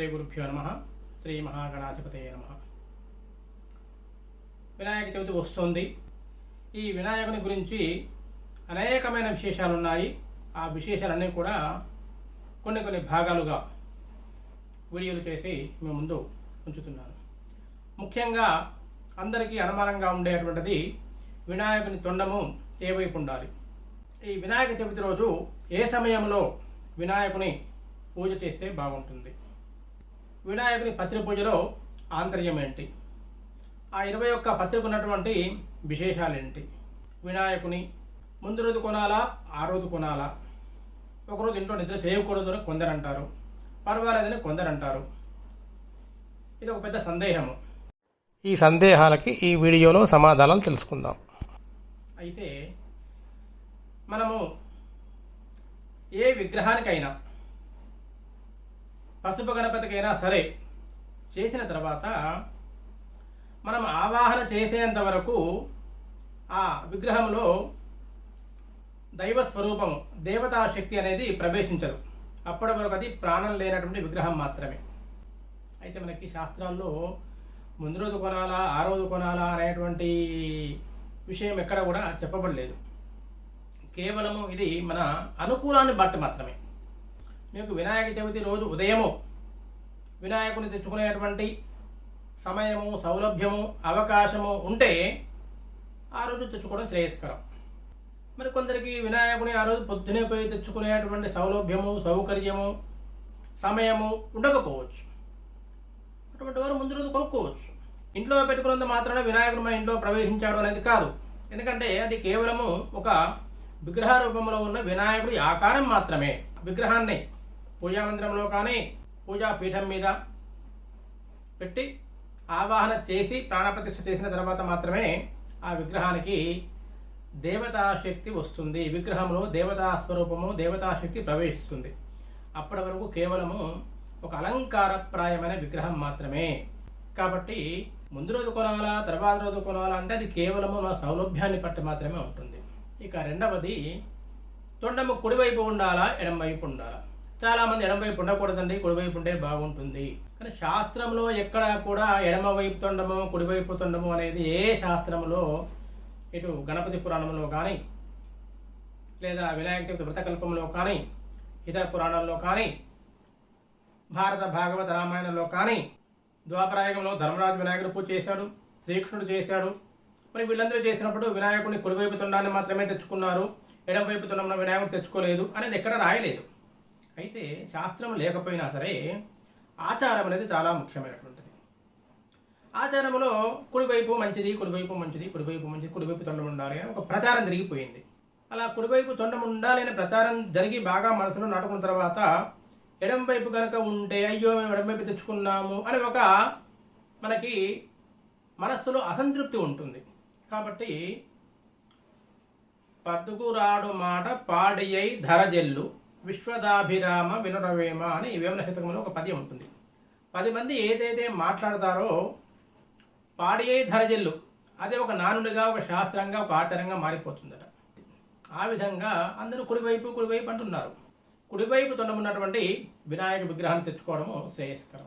శ్రీ గురుభ్యో నమ. శ్రీ మహాగణాధిపతయ నమ. వినాయక చవితి వస్తుంది. ఈ వినాయకుని గురించి అనేకమైన విశేషాలు ఉన్నాయి ఆ విశేషాలన్నీ కూడా కొన్ని కొన్ని భాగాలుగా వీడియోలు చేసి మీ ముందు ఉంచుతున్నాను. ముఖ్యంగా అందరికీ అనుమానంగా ఉండేటువంటిది వినాయకుని తొండము ఏ వైపు ఉండాలి? ఈ వినాయక చవితి రోజు ఏ సమయంలో వినాయకుని పూజ చేస్తే బాగుంటుంది? వినాయకుని పత్రి పూజలో ఆంతర్యం ఏంటి? ఆ ఇరవై ఒక్క పత్రిక ఉన్నటువంటి విశేషాలు ఏంటి వినాయకుని ముందు రోజు కొనాలా? ఆ రోజు కొనాలా? ఒకరోజు ఇంట్లో నిద్ర చేయకూడదు అని కొందరు అంటారు పర్వాలేదని కొందరు అంటారు ఇది ఒక పెద్ద సందేహము. ఈ సందేహాలకి ఈ వీడియోలో సమాధానాలు తెలుసుకుందాం. అయితే మనము ఏ విగ్రహానికైనా పసుపు గణపతికైనా సరే చేసిన తర్వాత మనం ఆవాహన చేసేంత వరకు ఆ విగ్రహంలో దైవ స్వరూపం దేవతా శక్తి అనేది ప్రవేశించదు. అప్పటి వరకు అది ప్రాణం లేనటువంటి విగ్రహం మాత్రమే. అయితే మనకి శాస్త్రాల్లో ముందు రోజు కొనాలా ఆ రోజు కొనాలా అనేటువంటి విషయం ఎక్కడ కూడా చెప్పబడలేదు. కేవలము ఇది మన అనుకూలాన్ని బట్టి మాత్రమే. మీకు వినాయక చవితి రోజు ఉదయము. వినాయకుని తెచ్చుకునేటువంటి సమయము సౌలభ్యము అవకాశము ఉంటే ఆ రోజు తెచ్చుకోవడం శ్రేయస్కరం. మరి కొందరికి వినాయకుని ఆ రోజు పొద్దునే పోయి తెచ్చుకునేటువంటి సౌలభ్యము సౌకర్యము సమయము ఉండకపోవచ్చు. అటువంటి వారు ముందు రోజు కొనుక్కోవచ్చు. ఇంట్లో పెట్టుకున్నంత మాత్రమే వినాయకుడు మన ఇంట్లో ప్రవేశించాడు అనేది కాదు. ఎందుకంటే అది కేవలము ఒక విగ్రహ రూపంలో ఉన్న వినాయకుడి ఆకారం మాత్రమే విగ్రహాన్ని. పూజా మందిరంలో కానీ పూజా పీఠం మీద పెట్టి ఆవాహన చేసి ప్రాణప్రతిష్ఠ చేసిన తర్వాత మాత్రమే ఆ విగ్రహానికి దేవతాశక్తి వస్తుంది. విగ్రహంలో దేవతా స్వరూపము దేవతాశక్తి ప్రవేశిస్తుంది. అప్పటి వరకు కేవలము ఒక అలంకారప్రాయమైన విగ్రహం మాత్రమే. కాబట్టి ముందు రోజు కొనాలా తర్వాత రోజు కొనాలా అంటే అది కేవలము మన సౌలభ్యాన్ని బట్టి మాత్రమే ఉంటుంది. ఇక రెండవది తొండము కుడివైపు ఉండాలా ఎడమవైపు ఉండాలా? చాలామంది ఎడమవైపు ఉండకూడదండి కుడివైపు ఉంటే బాగుంటుంది. కానీ శాస్త్రంలో ఎక్కడ కూడా ఎడమవైపు తొండము కుడివైపు తొండము అనేది ఏ శాస్త్రంలో ఇటు గణపతి పురాణంలో కానీ లేదా వినాయక చవితి వ్రతకల్పంలో కానీ ఇతర పురాణాల్లో కానీ భారత భాగవత రామాయణంలో కానీ ద్వాపరాయుగంలో ధర్మరాజు వినాయకుడు పూజ చేశాడు శ్రీకృష్ణుడు చేశాడు. మరి వీళ్ళందరూ చేసినప్పుడు వినాయకుడిని కుడివైపు తొండాన్ని మాత్రమే తెచ్చుకున్నారు ఎడమవైపు తొండం వినాయకుడు తెచ్చుకోలేదు అనేది ఎక్కడ రాయలేదు. అయితే శాస్త్రం లేకపోయినా సరే ఆచారం అనేది చాలా ముఖ్యమైనటువంటిది. ఆచారంలో కుడివైపు మంచిది కుడివైపు మంచిది కుడివైపు మంచిది కుడివైపు తొండం ఉండాలి అని ఒక ప్రచారం జరిగిపోయింది. అలా కుడివైపు తొండం ఉండాలి అనే ప్రచారం జరిగి బాగా మనసులో నాటుకున్న తర్వాత ఎడం వైపు కనుక ఉంటే అయ్యో మేము ఎడం వైపు తెచ్చుకున్నాము అని ఒక మనకి మనస్సులో అసంతృప్తి ఉంటుంది. కాబట్టి పద్దుకురాడు మాట పాడియై ధరజెల్లు. విశ్వదాభిరామ వినురవేమ అని వేమన ఒక పద్యం ఉంటుంది. పది మంది ఏదైతే మాట్లాడతారో పాడియై ధరజెల్లు. అదే ఒక నానుడిగా ఒక శాస్త్రంగా ఒక ఆచారంగా మారిపోతుందట. ఆ విధంగా అందరూ కుడివైపు కుడివైపు అంటున్నారు. కుడివైపు తొండమున్నటువంటి వినాయక విగ్రహాన్ని తెచ్చుకోవడము శ్రేయస్కరం.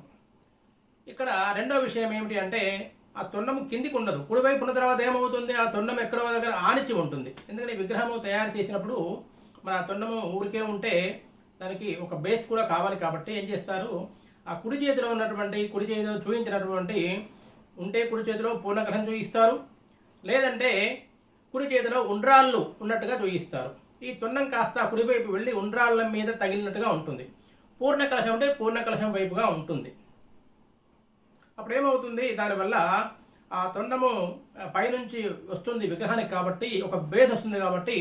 ఇక్కడ రెండో విషయం ఏమిటి అంటే ఆ తొండము కిందికి ఉండదు. కుడివైపు ఉన్న తర్వాత ఏమవుతుంది? ఆ తొండం ఎక్కడో దగ్గర ఆనిచి ఉంటుంది. ఎందుకంటే విగ్రహము తయారు చేసినప్పుడు మరి ఆ తొండము ఊరికే ఉంటే దానికి ఒక బేస్ కూడా కావాలి కాబట్టి ఏం చేస్తారు? ఆ కుడి చేతిలో ఉన్నటువంటి కుడి చేతిలో చూపించినటువంటి ఉంటే కుడి చేతిలో పూర్ణగ్రహం చూపిస్తారు. లేదంటే కుడి చేతిలో ఉండ్రాళ్ళు ఉన్నట్టుగా చూపిస్తారు. ఈ తొండం కాస్త కుడివైపు వెళ్ళి ఉండ్రాళ్ళ మీద తగిలినట్టుగా ఉంటుంది. పూర్ణ కలశం అంటే పూర్ణ కలశం వైపుగా ఉంటుంది. అప్పుడు ఏమవుతుంది? దానివల్ల ఆ తొండము పైనుంచి వస్తుంది విగ్రహానికి కాబట్టి ఒక బేస్ వస్తుంది కాబట్టి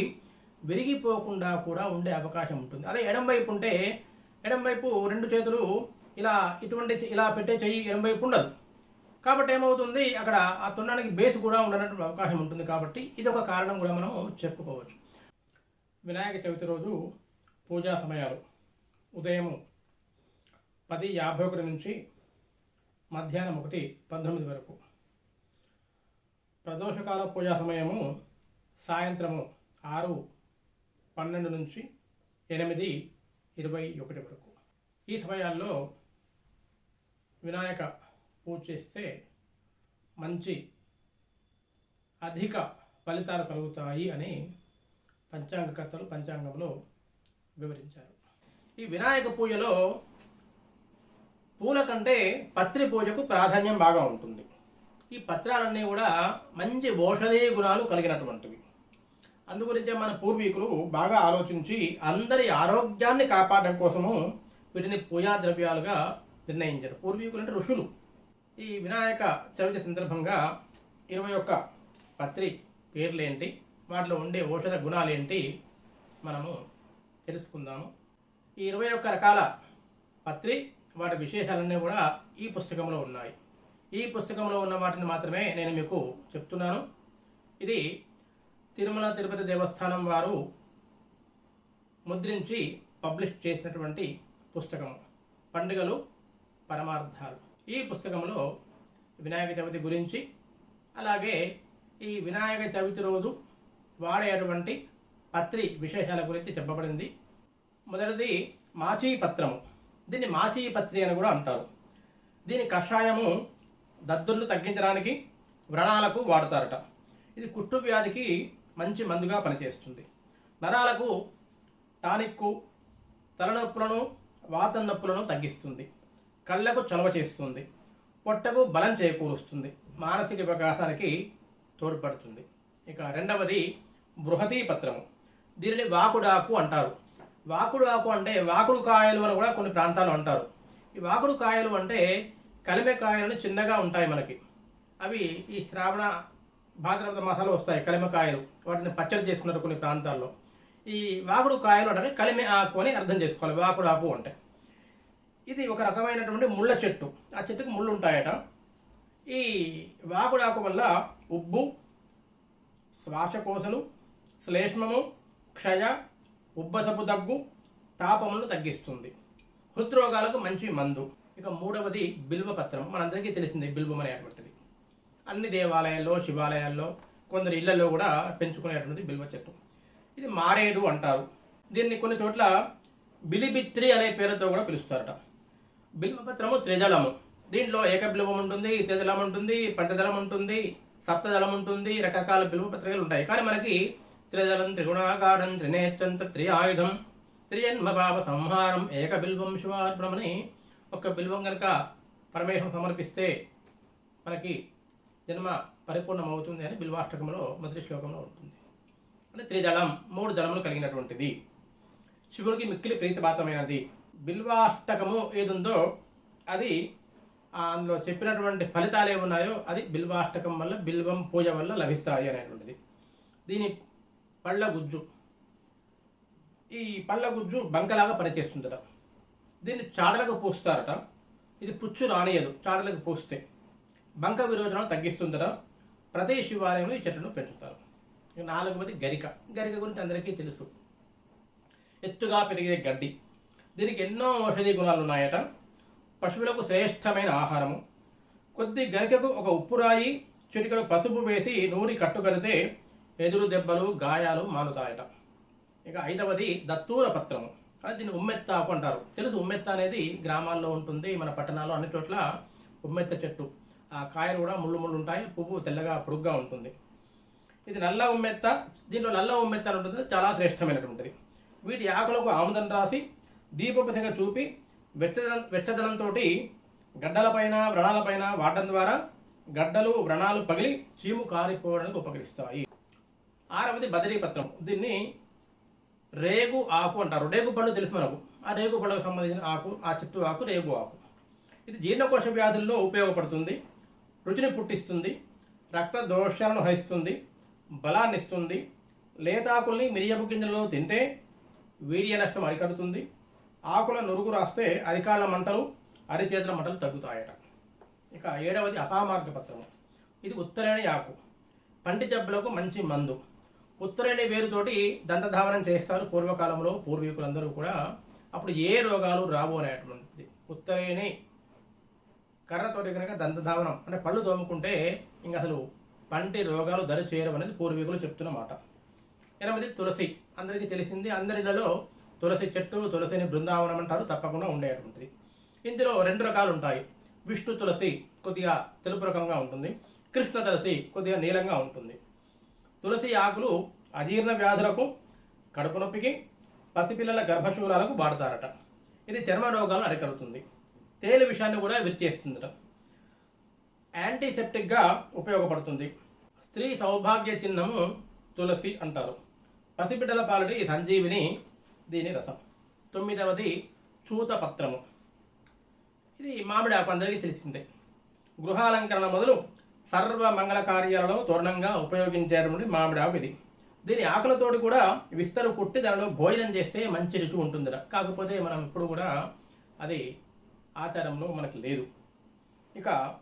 విరిగిపోకుండా కూడా ఉండే అవకాశం ఉంటుంది. అదే ఎడం వైపు ఉంటే ఎడం వైపు రెండు చేతులు ఇలా ఇటువంటి ఇలా పెట్టే చెయ్యి ఎడం వైపు ఉండదు. కాబట్టి ఏమవుతుంది? అక్కడ ఆ తొండానికి బేస్ కూడా ఉండనటువంటి అవకాశం ఉంటుంది కాబట్టి ఇది ఒక కారణం కూడా మనం చెప్పుకోవచ్చు. వినాయక చవితి రోజు పూజా సమయాలు. ఉదయం పది యాభై ఒకటి నుంచి మధ్యాహ్నం ఒకటి పంతొమ్మిది వరకు. ప్రదోషకాల పూజా సమయము సాయంత్రము ఆరు పన్నెండు నుంచి ఎనిమిది ఇరవై ఒకటి వరకు. ఈ సమయాల్లో వినాయక పూజ చేస్తే మంచి అధిక ఫలితాలు కలుగుతాయి అని పంచాంగకర్తలు పంచాంగంలో వివరించారు. ఈ వినాయక పూజలో పూల కంటే పత్రి పూజకు ప్రాధాన్యం బాగా ఉంటుంది. ఈ పత్రాలన్నీ కూడా మంచి ఔషధీయ గుణాలు కలిగినటువంటివి. అందుగురించే మన పూర్వీకులు బాగా ఆలోచించి అందరి ఆరోగ్యాన్ని కాపాడడం కోసము వీటిని పూజా ద్రవ్యాలుగా నిర్ణయించారు. పూర్వీకులు అంటే ఋషులు. ఈ వినాయక చవితి సందర్భంగా ఇరవై ఒక్క పత్రి పేర్లేంటి? వాటిలో ఉండే ఔషధ గుణాలేంటి? మనము తెలుసుకుందాము. ఈ ఇరవై ఒక్క రకాల పత్రి వాటి విశేషాలన్నీ కూడా ఈ పుస్తకంలో ఉన్నాయి. ఈ పుస్తకంలో ఉన్న వాటిని మాత్రమే నేను మీకు చెప్తున్నాను. ఇది తిరుమల తిరుపతి దేవస్థానం వారు ముద్రించి పబ్లిష్ చేసినటువంటి పుస్తకం పండుగలు పరమార్థాలు. ఈ పుస్తకంలో వినాయక చవితి గురించి అలాగే ఈ వినాయక చవితి రోజు వాడేటువంటి పత్రి విశేషాల గురించి చెప్పబడింది. మొదటిది మాచీ పత్రము దీన్ని మాచీ పత్రి అని కూడా అంటారు. దీని కషాయము దద్దుర్లు తగ్గించడానికి వ్రణాలకు వాడతారట. ఇది కుష్టు వ్యాధికి మంచి మందుగా పనిచేస్తుంది. నరాలకు టానిక్కు తలనొప్పులను వాత నొప్పులను తగ్గిస్తుంది. కళ్ళకు చొలవ చేస్తుంది. పొట్టకు బలం చేకూరుస్తుంది. మానసిక వికాసానికి తోడ్పడుతుంది. ఇక రెండవది బృహతీ పత్రము. దీనిని వాకుడాకు అంటారు. వాకుడాకు అంటే వాకుడు కాయలు అని కూడా కొన్ని ప్రాంతాలు అంటారు. ఈ వాకుడు కాయలు అంటే కలిమె కాయలు చిన్నగా ఉంటాయి మనకి. అవి ఈ శ్రావణ భాద్రపద మాసాలు వస్తాయి కలిమకాయలు వాటిని పచ్చడి చేసుకున్నారు కొన్ని ప్రాంతాల్లో. ఈ వాకుడు కాయలు అంటే కలిమి ఆకు అని అర్థం చేసుకోవాలి. వాకుడు ఆకు అంటే. ఇది ఒక రకమైనటువంటి ముళ్ళ చెట్టు. ఆ చెట్టుకు ముళ్ళు ఉంటాయట. ఈ వాకుడు ఆకు వల్ల ఉబ్బు శ్వాసకోశలు శ్లేష్మము క్షయ ఉబ్బసపు దగ్గు తాపములను తగ్గిస్తుంది. హృద్రోగాలకు మంచి మందు. ఇక మూడవది బిల్వపత్రం. మనందరికీ తెలిసిందే బిల్వం అనేటువంటిది. అన్ని దేవాలయాల్లో శివాలయాల్లో కొందరు ఇళ్ళలో కూడా పెంచుకునేటువంటి బిల్వ చెట్టు. ఇది మారేడు అంటారు. దీన్ని కొన్ని చోట్ల బిలిబిత్రి అనే పేరుతో కూడా పిలుస్తారట. బిల్వపత్రము త్రిజలము. దీంట్లో ఏకబిల్వం ఉంటుంది త్రిజలం ఉంటుంది పంచదలం ఉంటుంది సప్తదలం ఉంటుంది రకరకాల బిల్వపత్రికలు ఉంటాయి. కానీ మనకి త్రిజలం త్రిగుణాకారం త్రినేత్రంత త్రి ఆయుధం త్రిజన్మభావ సంహారం ఏక బిల్వం శివార్పణమని ఒక బిల్వం కనుక పరమేశ్వరం సమర్పిస్తే మనకి జన్మ పరిపూర్ణమవుతుంది అని బిల్వాష్టకంలో మొదటి శ్లోకంలో ఉంటుంది. అంటే త్రిదళం మూడు దళములు కలిగినటువంటిది. శివుడికి మిక్కిలి ప్రీతిపాత్రమైనది. బిల్వాష్టకము ఏదుందో అది అందులో చెప్పినటువంటి ఫలితాలు ఏమి ఉన్నాయో అది బిల్వాష్టకం వల్ల బిల్వం పూజ వల్ల లభిస్తాయి అనేటువంటిది. దీని పళ్ళ గుజ్జు. ఈ పళ్ళ గుజ్జు బంకలాగా పనిచేస్తుందట. దీన్ని చాడలకు పూస్తారట. ఇది పుచ్చు రానియదు చాడలకు పూస్తే. బంక విరోధనం తగ్గిస్తుందట ప్రతి శివాలయంలో ఈ చెట్లను పెంచుతారు. ఇక నాలుగవది గరిక. గరిక గురించి అందరికీ తెలుసు. ఎత్తుగా పెరిగే గడ్డి. దీనికి ఎన్నో ఔషధి గుణాలు ఉన్నాయట. పశువులకు శ్రేష్టమైన ఆహారము. కొద్ది గరికకు ఒక ఉప్పు రాయి చిటికడు పసుపు వేసి నూరి కట్టుకడితే ఎదురు దెబ్బలు గాయాలు మానుతాయట. ఇక ఐదవది దత్తూర పత్రము. అది దీన్ని ఉమ్మెత్త అంటారు. తెలుసు ఉమ్మెత్త అనేది గ్రామాల్లో ఉంటుంది మన పట్టణాల్లో అన్ని చోట్ల ఉమ్మెత్త చెట్టు. కాయలు కూడా ముళ్ళు ముళ్ళు ఉంటాయి పువ్వు తెల్లగా పొడుగ్గా ఉంటుంది. ఇది నల్ల ఉమ్మెత్త దీంట్లో నల్ల ఉమ్మెత్త అని ఉంటుంది చాలా శ్రేష్టమైనటువంటిది. వీటి ఆకులకు ఆముదం రాసి దీపపు చూపి వెచ్చదనం వెచ్చదనంతో గడ్డలపైన వ్రణాలపైన వాడడం ద్వారా గడ్డలు వ్రణాలు పగిలి చీము కారిపోవడానికి ఉపకరిస్తాయి. ఆరవది బదరీపత్రం దీన్ని రేగు ఆకు అంటారు. రేగు పళ్ళు తెలుసు మనకు. ఆ రేగు పళ్ళకు సంబంధించిన ఆకు ఆ చెట్టు ఆకు రేగు ఆకు. ఇది జీర్ణకోశ వ్యాధుల్లో ఉపయోగపడుతుంది. రుచిని పుట్టిస్తుంది రక్త దోషాలను హరిస్తుంది బలాన్ని ఇస్తుంది లేతాకుల్ని మిరియపు గింజలలో తింటే వీర్య నష్టం అరికడుతుంది ఆకుల నురుగు రాస్తే అరికాళ్ళ మంటలు అరిచేతుల మంటలు తగ్గుతాయట. ఇక ఏడవది అపామార్గ పత్రము. ఇది ఉత్తరేణి ఆకు. పంటి జబ్బులకు మంచి మందు. ఉత్తరేణి వేరుతోటి దంతధావనం చేస్తారు పూర్వకాలంలో పూర్వీకులందరూ కూడా. అప్పుడు ఏ రోగాలు రావు అనేటువంటిది. ఉత్తరేణి కర్రతోటి కనుక దంతధావనం అంటే పళ్ళు తోముకుంటే ఇంకా అసలు పంటి రోగాలు దరి చేయడం అనేది పూర్వీకులు చెప్తున్నమాట ఎనిమిది తులసి. అందరికీ తెలిసింది అందరిలో తులసి చెట్టు తులసిని బృందావనం అంటారు తప్పకుండా ఉండేటువంటిది. ఇందులో రెండు రకాలు ఉంటాయి విష్ణు తులసి కొద్దిగా తెలుపు రకంగా ఉంటుంది. కృష్ణ తులసి కొద్దిగా నీలంగా ఉంటుంది. తులసి ఆకులు అజీర్ణ వ్యాధులకు కడుపు నొప్పికి పసిపిల్లల గర్భశూలాలకు వాడతారట. ఇది చర్మ రోగాలను అరికలుతుంది తేలి విషయాన్ని కూడా విరిచేస్తుందట. యాంటీసెప్టిక్గా ఉపయోగపడుతుంది. స్త్రీ సౌభాగ్య చిహ్నము తులసి అంటారు. పసిబిడ్డల పాలటి సంజీవిని దీని రసం. తొమ్మిదవది చూతపత్రము. ఇది మామిడి ఆకు అందరికీ తెలిసిందే. గృహాలంకరణ మొదలు సర్వ మంగళ కార్యాలలో తోరణంగా ఉపయోగించేటువంటి మామిడి ఆకు ఇది. దీని ఆకులతోటి కూడా విస్తరు కుట్టి దానిలో భోజనం చేస్తే మంచి రుచి ఉంటుందిరా కాకపోతే మనం ఇప్పుడు కూడా అది ఆచారంలో మనకి లేదు. ఇక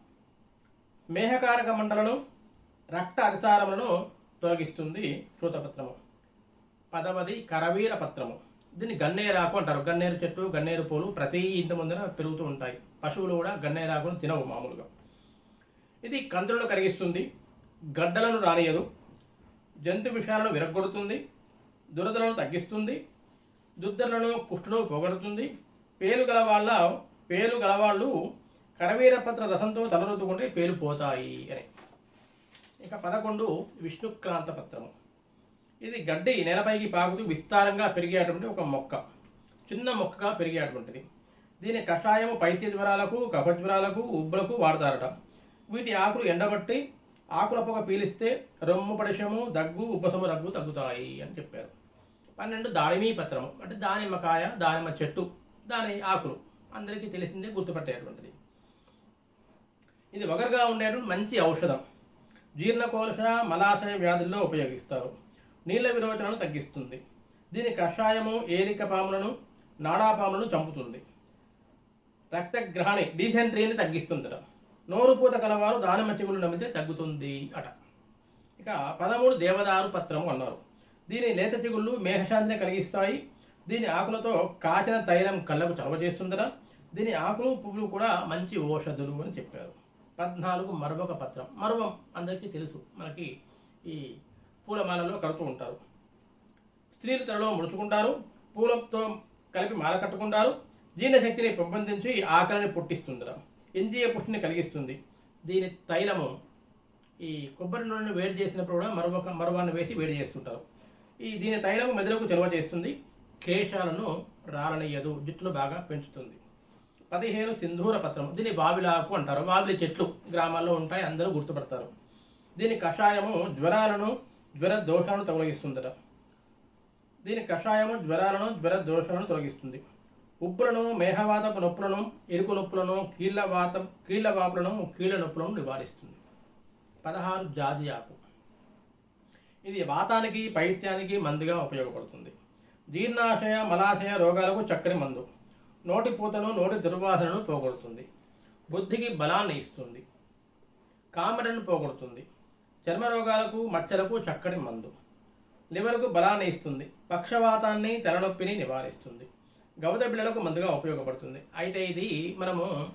మేహకారక మండలను రక్త అధిసారములను తొలగిస్తుంది శ్రూతపత్రము పదవది కరవీర పత్రము. దీన్ని గన్నేరాకు అంటారు. గన్నేరు చెట్టు గన్నేరు పూలు ప్రతి ఇంటి ముందర పెరుగుతూ ఉంటాయి. పశువులు కూడా గన్నేరాకును తినవు మామూలుగా. ఇది కందులను కరిగిస్తుంది. గడ్డలను రానియదు. జంతు విషయాలను విరగొడుతుంది దురదలను తగ్గిస్తుంది. దుద్దలను కుష్టును పోగొడుతుంది. పేలు గల వాళ్ళ పేలు గలవాళ్ళు కరవీరపత్ర రసంతో తలరుద్దుకుంటే పేలు పోతాయి అని. ఇక పదకొండు విష్ణుక్రాంత పత్రము. ఇది గడ్డి నేలపైకి పాకుతూ విస్తారంగా పెరిగేటువంటి ఒక మొక్క. చిన్న మొక్కగా పెరిగేటువంటిది. దీని కషాయము పైత్య జ్వరాలకు కఫజ్వరాలకు ఉబ్బులకు వాడతారట. వీటి ఆకులు ఎండబట్టి ఆకుల పొగ పీలిస్తే రొమ్ము పడిశము దగ్గు ఉబ్బసము దగ్గు తగ్గుతాయి అని చెప్పారు. పన్నెండు దానిమీ పత్రము. అంటే దానిమ్మకాయ దానిమ్మ చెట్టు దాని ఆకులు. అందరికీ తెలిసిందే గుర్తుపట్టేటువంటిది ఇది వగరుగా ఉండేటువంటి మంచి ఔషధం. జీర్ణకోశ మలాశయ వ్యాధుల్లో ఉపయోగిస్తారు. నీళ్ళ విరోచనను తగ్గిస్తుంది. దీని కషాయము ఏలిక పాములను నాడాపాములను చంపుతుంది. రక్తగ్రహణి డీసెంట్రీని తగ్గిస్తుందట. నోరుపూత కలవారు దానిమ్మ చిగుళ్ళు నమిలితే తగ్గుతుంది అట. ఇక పదమూడు దేవదారు పత్రము అన్నారు. దీని లేత చిగుళ్ళు మేఘశాంతిని కలిగిస్తాయి. దీని ఆకులతో కాచిన తైలం కళ్ళకు చలవ చేస్తుందట. దీని ఆకులు పువ్వులు కూడా మంచి ఔషధులు అని చెప్పారు. పద్నాలుగు మరొక పత్రం. మరువం అందరికీ తెలుసు. మనకి ఈ పూలమాలలో కడుతూ ఉంటారు. స్త్రీలు తలలో ముడుచుకుంటారు. పూలతో కలిపి మాల కట్టుకుంటారు. జీర్ణశక్తిని పెంపొందించి ఆకలిని పుట్టిస్తుందిరా ఇంద్రియ పుష్టిని కలిగిస్తుంది. దీని తైలము ఈ కొబ్బరి నూనెను వేడి చేసినప్పుడు కూడా మరొక మరవాన్ని వేసి వేడి చేస్తుంటారు. ఈ దీని తైలము మెదడుకు చలువ చేస్తుంది. కేశాలను రాలనియదు. జుట్టును బాగా పెంచుతుంది. పదిహేను సింధూర పత్రం. దీన్ని బావిలాకు అంటారు. బావిలి చెట్లు గ్రామాల్లో ఉంటాయి. అందరూ గుర్తుపడతారు. దీని కషాయము జ్వరాలను జ్వర దోషాలను తొలగిస్తుందట. దీని కషాయము జ్వరాలను జ్వర దోషాలను తొలగిస్తుంది. ఉప్పులను మేహవాతపు నొప్పులను ఎరుపు నొప్పులను కీళ్ళ వాతం కీళ్ళ వాపులను కీళ్ళ నొప్పులను నివారిస్తుంది. పదహారు జాజి ఆకు ఇది వాతానికి పైత్యానికి మందుగా ఉపయోగపడుతుంది. జీర్ణాశయ మలాశయ రోగాలకు చక్కని మందు. నోటి పూతను నోటి దుర్వాసనను పోగొడుతుంది. బుద్ధికి బలాన్ని ఇస్తుంది. కామెడను పోగొడుతుంది. చర్మ రోగాలకు మచ్చలకు చక్కటి మందు. లివర్కు బలాన్ని ఇస్తుంది. పక్షవాతాన్ని తలనొప్పిని నివారిస్తుంది. గవద బిళ్ళలకు మందుగా ఉపయోగపడుతుంది. అయితే ఇది మనము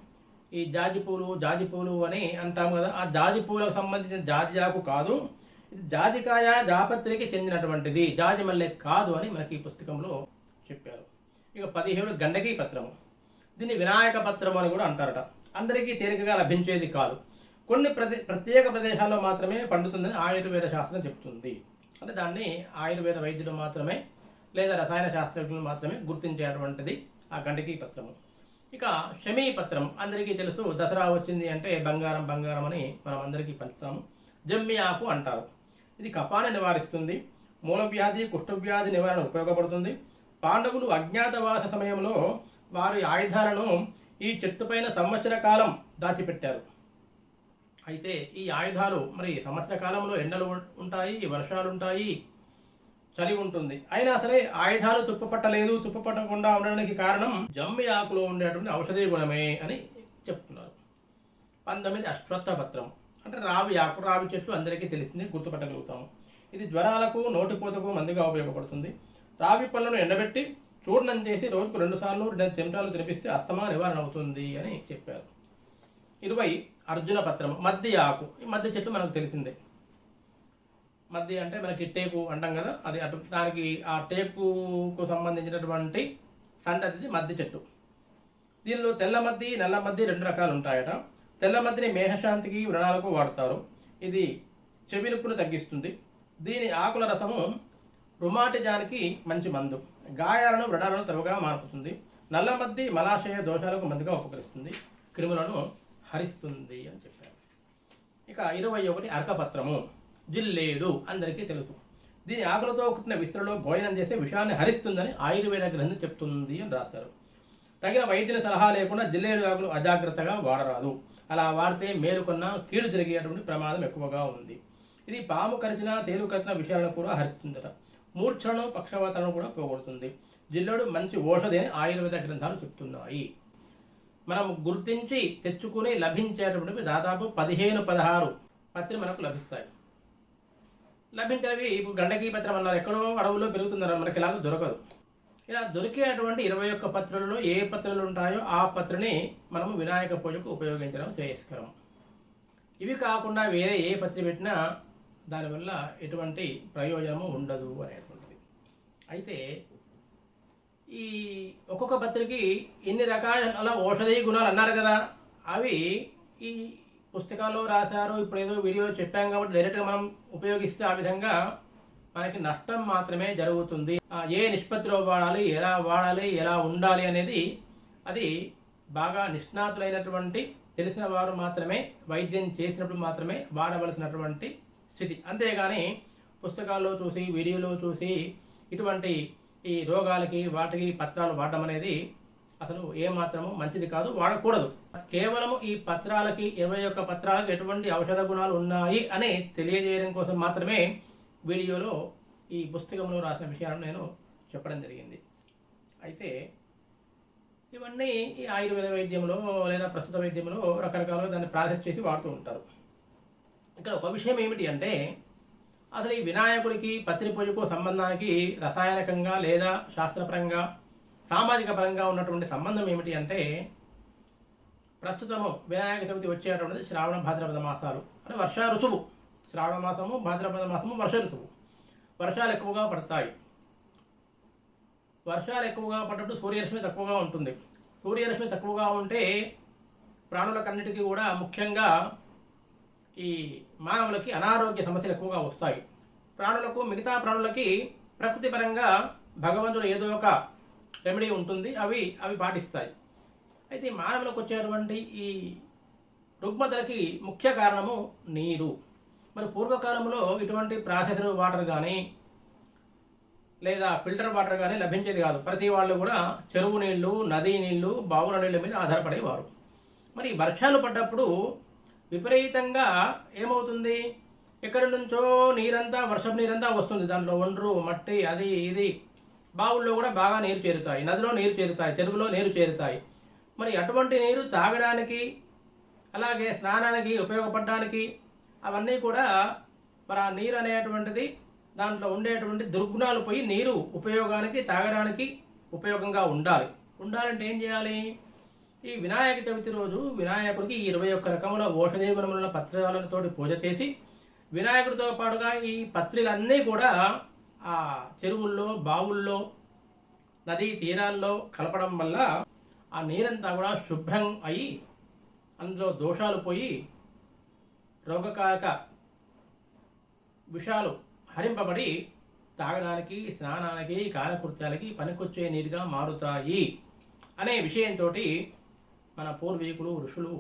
ఈ జాజి పూలు జాజి పూలు అని అంటాము కదా. ఆ జాజి పూలకు సంబంధించిన జాజి ఆకు కాదు ఇది జాజికాయ జాపత్రికి చెందినటువంటిది. జాజి మల్లె కాదు అని మనకి ఈ పుస్తకంలో చెప్పారు. ఇక పదిహేడు గండకీ పత్రము. దీన్ని వినాయక పత్రము అని కూడా అంటారట. అందరికీ తేలికగా లభించేది కాదు. కొన్ని ప్రదే ప్రత్యేక ప్రదేశాల్లో మాత్రమే పండుతుందని ఆయుర్వేద శాస్త్రం చెప్తుంది. అంటే దాన్ని ఆయుర్వేద వైద్యులు మాత్రమే లేదా రసాయన శాస్త్రజ్ఞులు మాత్రమే గుర్తించేటువంటిది ఆ గండకీ పత్రము. ఇక షమీ పత్రం. అందరికీ తెలుసు దసరా వచ్చింది అంటే బంగారం బంగారం అని మనం అందరికీ పంచుతాము. జమ్మి ఆకు అంటారు. ఇది కఫాన్ని నివారిస్తుంది. మూలవ్యాధి కుష్ఠవ్యాధి నివారణ ఉపయోగపడుతుంది. పాండవులు అజ్ఞాతవాస సమయంలో వారి ఆయుధాలను ఈ చెట్టుపైన సంవత్సర కాలం దాచిపెట్టారు. అయితే ఈ ఆయుధాలు మరి సంవత్సర కాలంలో ఎండలు ఉంటాయి వర్షాలు ఉంటాయి చలి ఉంటుంది. అయినా సరే ఆయుధాలు తుప్పపట్టలేదు తుప్పపట్టకుండా ఉండడానికి కారణం జమ్మి ఆకులో ఉండేటువంటి ఔషధీయ గుణమే అని చెప్తున్నారు. పంతొమ్మిది అశ్వత్థపత్రం అంటే రావి ఆకు రావి చెట్లు అందరికీ తెలిసింది గుర్తుపట్టగలుగుతాము. ఇది జ్వరాలకు నోటిపోతకు మందుగా ఉపయోగపడుతుంది. రావి పళ్ళను ఎండబెట్టి చూర్ణం చేసి రోజుకు రెండు సార్లు రెండు చెంచాలు తినిపిస్తే అస్తమా నివారణ అవుతుంది అని చెప్పారు. ఇరవై అర్జున పత్రం మద్ది ఆకు. ఈ మద్ది చెట్లు మనకు తెలిసిందే. మద్ది అంటే మనకి టేకు అంటాం కదా అది అటు దానికి ఆ టేకుకు సంబంధించినటువంటి సంతతిది మద్ది చెట్టు. దీనిలో తెల్ల మద్ది నల్ల మద్ది రెండు రకాలు ఉంటాయట. తెల్లమద్దిని మేఘశాంతికి వ్రణాలకు వాడతారు. ఇది చెవి నొప్పును తగ్గిస్తుంది. దీని ఆకుల రసము రుమాటిజానికి మంచి మందు. గాయాలను వ్రణాలను త్వరగా మార్పుతుంది. నల్లమద్ది మలాశయ దోషాలకు మందుగా ఉపకరిస్తుంది. క్రిములను హరిస్తుంది అని చెప్పారు. ఇక ఇరవై ఒకటి అర్కపత్రము. జిల్లేడు అందరికీ తెలుసు. దీని ఆకులతో కుట్టిన విస్తరలో భోజనం చేసే విషయాన్ని హరిస్తుందని ఆయుర్వేద గ్రంథం చెప్తుంది అని రాశారు. తగిన వైద్యుల సలహా లేకుండా జిల్లేడు ఆకులు అజాగ్రత్తగా వాడరాదు. అలా వాడితే మేలుకున్న కీడు జరిగేటువంటి ప్రమాదం ఎక్కువగా ఉంది. ఇది పాము కరిచిన తేలు కరిచిన విషయాలను కూడా హరిస్తుందట. మూర్ఛను పక్షవాతాలను కూడా పోగొడుతుంది. జిల్లాడు మంచి ఓషధి అని ఆయుర్వేద గ్రంథాలు చెప్తున్నాయి. మనం గుర్తించి తెచ్చుకుని లభించేటటువంటి దాదాపు పదిహేను పదహారు పత్రి మనకు లభిస్తాయి. లభించినవి ఇప్పుడు గండకీ పత్రం అన్నారు. ఎక్కడో అడవుల్లో పెరుగుతుందన్నారు. మనకి ఇలాగ దొరకదు. ఇలా దొరికేటువంటి ఇరవై ఒక్క పత్రులలో ఏ పత్రులు ఉంటాయో ఆ పత్రిని మనము వినాయక పూజకు ఉపయోగించడం శ్రేయస్కరం. ఇవి కాకుండా వేరే ఏ పత్రి పెట్టినా దానివల్ల ఎటువంటి ప్రయోజనము ఉండదు అనేటువంటిది. అయితే ఈ ఒక్కొక్క పత్రికి ఇన్ని రకాల ఔషధీయ గుణాలు అన్నారు కదా అవి ఈ పుస్తకాల్లో రాశారు ఇప్పుడు ఏదో వీడియో చెప్పాం కాబట్టి డైరెక్ట్గా మనం ఉపయోగిస్తే ఆ విధంగా మనకి నష్టం మాత్రమే జరుగుతుంది. ఏ నిష్పత్తిలో వాడాలి ఎలా వాడాలి ఎలా ఉండాలి అనేది అది బాగా నిష్ణాతులైనటువంటి తెలిసిన వారు మాత్రమే వైద్యం చేసినప్పుడు మాత్రమే వాడవలసినటువంటి స్థితి. అంతేగాని పుస్తకాల్లో చూసి వీడియోలో చూసి ఇటువంటి ఈ రోగాలకి వాటికి పత్రాలు వాడడం అనేది అసలు ఏమాత్రము మంచిది కాదు వాడకూడదు. కేవలము ఈ పత్రాలకి ఇరవై ఒక్క పత్రాలకు ఎటువంటి ఔషధ గుణాలు ఉన్నాయి అని తెలియజేయడం కోసం మాత్రమే వీడియోలో ఈ పుస్తకంలో రాసిన విషయాలను నేను చెప్పడం జరిగింది. అయితే ఇవన్నీ ఈ ఆయుర్వేద వైద్యంలో లేదా ప్రస్తుత వైద్యంలో రకరకాలుగా దాన్ని ప్రాసెస్ చేసి వాడుతూ ఉంటారు. ఇక్కడ ఒక విషయం ఏమిటి అంటే అసలు ఈ వినాయకుడికి పత్రి పూజకు సంబంధానికి రసాయనకంగా లేదా శాస్త్రపరంగా సామాజిక పరంగా ఉన్నటువంటి సంబంధం ఏమిటి అంటే ప్రస్తుతము వినాయక చవితి వచ్చేటువంటిది శ్రావణ భాద్రపద మాసాలు అంటే వర్ష ఋతువు. శ్రావణ మాసము భాద్రపద మాసము వర్ష ఋతువు. వర్షాలు ఎక్కువగా పడతాయి. వర్షాలు ఎక్కువగా పడ్డప్పుడు సూర్యరశ్మి తక్కువగా ఉంటుంది. సూర్యరశ్మి తక్కువగా ఉంటే ప్రాణులకన్నిటికీ కూడా ముఖ్యంగా ఈ మానవులకి అనారోగ్య సమస్యలు ఎక్కువగా వస్తాయి. ప్రాణులకు మిగతా ప్రాణులకి ప్రకృతి పరంగా భగవంతుడు ఏదో ఒక రెమెడీ ఉంటుంది. అవి అవి పాటిస్తాయి. అయితే మానవులకు వచ్చేటువంటి ఈ రుగ్మతలకి ముఖ్య కారణము నీరు. మరి పూర్వకాలంలో ఇటువంటి ప్రాసెసర్ వాటర్ కానీ లేదా ఫిల్టర్ వాటర్ కానీ లభించేది కాదు. ప్రతి వాళ్ళు కూడా చెరువు నీళ్ళు నదీ నీళ్ళు బావుల నీళ్ళ మీద ఆధారపడేవారు. మరి వర్షాలు పడ్డప్పుడు విపరీతంగా ఏమవుతుంది? ఎక్కడి నుంచో నీరంతా వర్షపు నీరంతా వస్తుంది. దాంట్లో ఒండ్రు మట్టి అది ఇది. బావుల్లో కూడా బాగా నీరు చేరుతాయి. నదిలో నీరు చేరుతాయి. చెరువులో నీరు చేరుతాయి. మరి అటువంటి నీరు తాగడానికి అలాగే స్నానానికి ఉపయోగపడడానికి అవన్నీ కూడా మరి ఆ నీరు అనేటువంటిది దాంట్లో ఉండేటువంటి దుర్గుణాలు పోయి నీరు ఉపయోగానికి తాగడానికి ఉపయోగంగా ఉండాలి. ఉండాలంటే ఏం చేయాలి? ఈ వినాయక చవితి రోజు వినాయకుడికి ఇరవై ఒక్క రకముల ఓషధీ గుణముల పత్రాలతో పూజ చేసి వినాయకుడితో పాటుగా ఈ పత్రికలన్నీ కూడా ఆ చెరువుల్లో బావుల్లో నదీ తీరాల్లో కలపడం వల్ల ఆ నీరంతా కూడా శుభ్రం అయి అందులో దోషాలు పోయి రోగకారక విషాలు హరింపబడి తాగడానికి స్నానానికి కాలకృత్యాలకి పనికొచ్చే నీటిగా మారుతాయి అనే విషయంతో మన పూర్వీకులు ఋషులు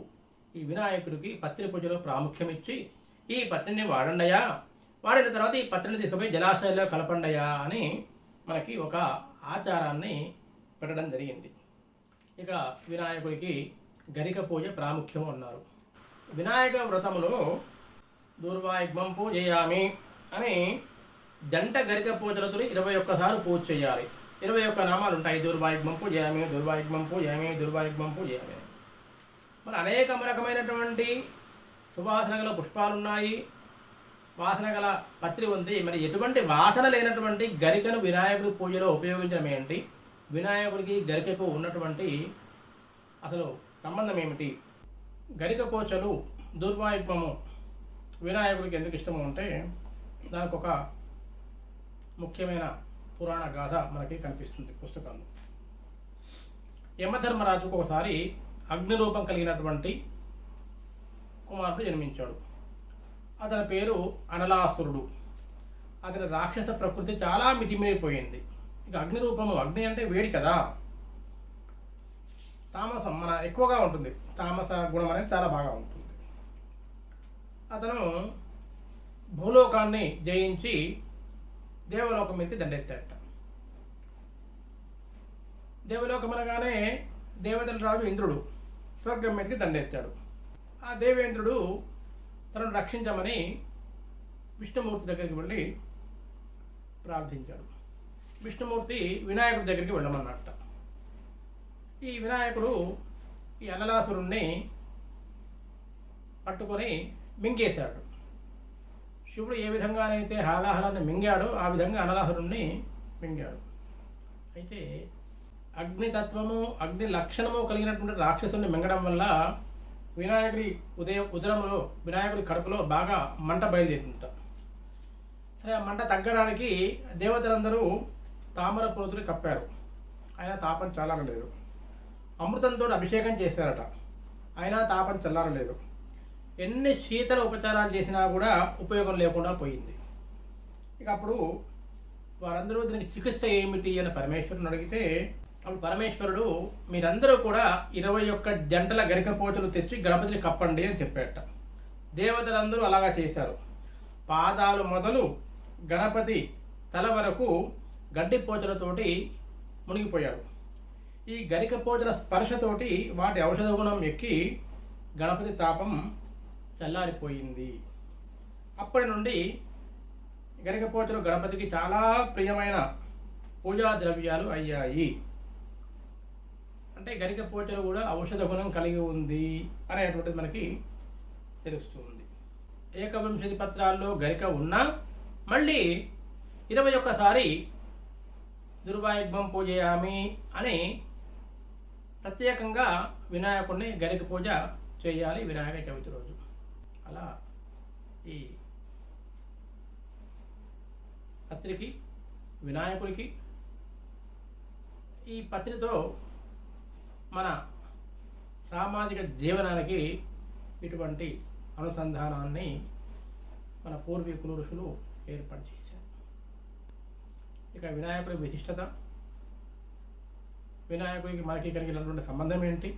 ఈ వినాయకుడికి పత్రి పూజలో ప్రాముఖ్యం ఇచ్చి ఈ పత్రిని వాడండయా వాడిన తర్వాత ఈ పత్రిని తీసుకుపోయి జలాశయాల్లో కలపండయా అని మనకి ఒక ఆచారాన్ని పెట్టడం జరిగింది. ఇక వినాయకుడికి గరిక పూజ ప్రాముఖ్యం అన్నారు. వినాయక వ్రతమును దూర్వాయుగ్మం పూజయామి అని జంట గరిక పూజలతో ఇరవై ఒక్కసారి పూజ చేయాలి. ఇరవై ఒక్క నామాలు ఉంటాయి దుర్వాయుగ్మం పూజయామి దుర్వాయుగ్మం పూజయామి దుర్వాయుగ్మం పూజయామి మరి అనేక రకమైనటువంటి సువాసన గల పుష్పాలు ఉన్నాయి వాసన గల పత్రి ఉంది. మరి ఎటువంటి వాసన లేనటువంటి గరికను వినాయకుడి పూజలో ఉపయోగించడం ఏంటి? వినాయకుడికి గరికకు ఉన్నటువంటి అసలు సంబంధం ఏమిటి? గణిత పోచలు దుర్వాయుగ్మము వినాయకుడికి ఎందుకు ఇష్టము అంటే దానికి ఒక ముఖ్యమైన పురాణ గాథ మనకి కనిపిస్తుంది పుస్తకంలో. యమధర్మరాజుకు ఒకసారి అగ్ని రూపం కలిగినటువంటి కుమారుడు జన్మించాడు. అతని పేరు అనలాసురుడు. అతని రాక్షస ప్రకృతి చాలా మితిమీరిపోయింది. ఇక అగ్ని రూపము అగ్ని అంటే వేడి కదా. తామసం మన ఎక్కువగా ఉంటుంది. తామస గుణం అనేది చాలా బాగా ఉంటుంది. అతను భూలోకాన్ని జయించి దేవలోకం మీదకి దండెత్తాట దేవలోకం అనగానే దేవతల రాజు ఇంద్రుడు స్వర్గం మీదకి దండెత్తాడు. ఆ దేవేంద్రుడు తనను రక్షించమని విష్ణుమూర్తి దగ్గరికి వెళ్ళి ప్రార్థించాడు. విష్ణుమూర్తి వినాయకుడి దగ్గరికి వెళ్ళమన్నట్ట ఈ వినాయకుడు ఈ అన్నలాసురుణ్ణి పట్టుకొని మింగేశాడు. శివుడు ఏ విధంగానైతే హాలాహలాన్ని మింగాడో ఆ విధంగా అనలాసురుణ్ణి మింగాడు. అయితే అగ్నితత్వము అగ్ని లక్షణము కలిగినటువంటి రాక్షసుని మింగడం వల్ల వినాయకుడి ఉదయం ఉదరంలో వినాయకుడి కడుపులో బాగా మంట బయలుదేరుతుంట సరే ఆ మంట తగ్గడానికి దేవతలందరూ తామర పురుతులు కప్పారు. ఆయన తాపం చాలా లేదు అమృతంతో అభిషేకం చేశారట. అయినా తాపం చల్లారలేదు. ఎన్ని శీతల ఉపచారాలు చేసినా కూడా ఉపయోగం లేకుండా పోయింది. ఇక అప్పుడు వారందరూ దీనికి చికిత్స ఏమిటి అని పరమేశ్వరుని అడిగితే అప్పుడు పరమేశ్వరుడు మీరందరూ కూడా ఇరవై ఒక్క జంటల గరికపోతులు తెచ్చి గణపతిని కప్పండి అని చెప్పాట దేవతలందరూ అలాగా చేశారు. పాదాలు మొదలు గణపతి తల వరకు గడ్డిపోచలతోటి మునిగిపోయారు. ఈ గరికపోచల స్పర్శతోటి వాటి ఔషధ గుణం ఎక్కి గణపతి తాపం చల్లారిపోయింది. అప్పటి నుండి గరికపోచలు గణపతికి చాలా ప్రియమైన పూజా ద్రవ్యాలు అయ్యాయి. అంటే గరికపోచలు కూడా ఔషధ గుణం కలిగి ఉంది అనేటువంటిది మనకి తెలుస్తుంది. ఏకవింశతి పత్రాల్లో గరిక ఉన్నా మళ్ళీ ఇరవై ఒక్కసారి దుర్వాయుగ్మం పూజయామి అని ప్రత్యేకంగా వినాయకుడిని గరిక పూజ చేయాలి వినాయక చవితి రోజు. అలా ఈ పత్రికి వినాయకుడికి ఈ పత్రితో మన సామాజిక జీవనానికి ఇటువంటి అనుసంధానాన్ని మన పూర్వీకులు ఋషులు ఏర్పాటు చేశారు. ఇక వినాయకుడి విశిష్టత వినాయకుడికి మనకి కలిగినటువంటి సంబంధం ఏంటి?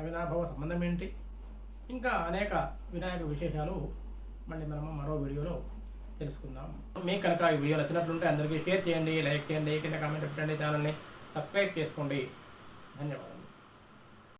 అవినాభావ సంబంధం ఏంటి? ఇంకా అనేక వినాయక విశేషాలు మళ్ళీ మనము మరో వీడియోలో తెలుసుకుందాం. మీకు కనుక ఈ వీడియో నచ్చినట్లుంటే అందరికీ షేర్ చేయండి లైక్ చేయండి కింద కామెంట్ పెట్టండి ఛానల్ని సబ్స్క్రైబ్ చేసుకోండి. ధన్యవాదాలు.